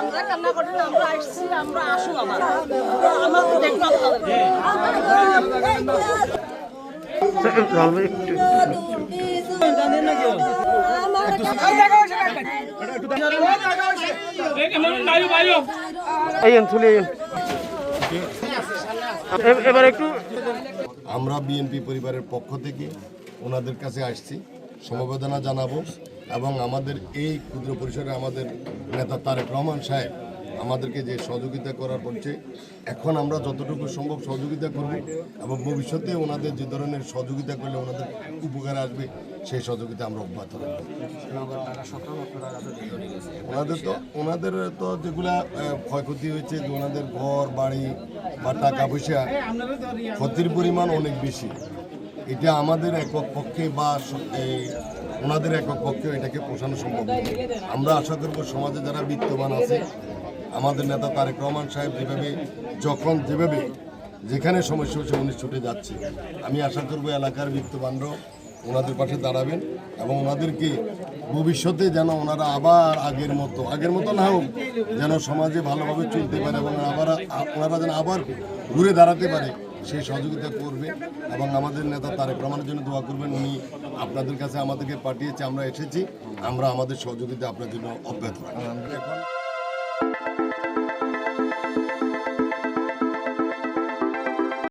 আমরা কান্না করি না আমরা আসছি আমরা আসুন আমার আমার একটু আমরা বিএনপি পরিবারের পক্ষ থেকে ওনাদের কাছে আসছি, সমবেদনা জানাব এবং আমাদের এই ক্ষুদ্র পরিসরে আমাদের নেতা তারেক রহমান সাহেব আমাদেরকে যে সহযোগিতা করার পড়ছে এখন আমরা যতটুকু সম্ভব সহযোগিতা করব এবং ভবিষ্যতে ওনাদের যে ধরনের সহযোগিতা করলে ওনাদের উপকার আসবে, সেই সহযোগিতা আমরা অব্যাহত রাখব। ওনাদের তো ওনাদের তো যেগুলা ক্ষয়ক্ষতি হয়েছে ওনাদের ঘর, বাড়ি বা টাকা পয়সা ক্ষতির পরিমাণ অনেক বেশি। এটা আমাদের একক পক্ষে বা ওনাদের একক পক্ষে এটাকে পোষানো সম্ভব আমরা আশা করব সমাজে যারা বিত্তবান আছে, আমাদের নেতা তারেক রহমান সাহেব যেভাবে, যখন যেভাবে, যেখানে সমস্যা হচ্ছে উনি ছুটে যাচ্ছে। আমি আশা করব এলাকার বিত্তবানরাও ওনাদের পাশে দাঁড়াবেন এবং ওনাদেরকে ভবিষ্যতে যেন ওনারা আবার আগের মতো আগের মতো না হোক, যেন সমাজে ভালোভাবে চলতে পারে এবং আবার ওনারা যেন আবার ঘুরে দাঁড়াতে পারে। সেই সহযোগিতা করবে এবং আমাদের নেতা তারেক রহমানের জন্য দোয়া করবেন। উনি আপনাদের কাছে আমাদেরকে পাঠিয়েছে, আমরা এসেছি। আমরা আমাদের সহযোগিতা আপনার জন্য অব্যাহত রাখব।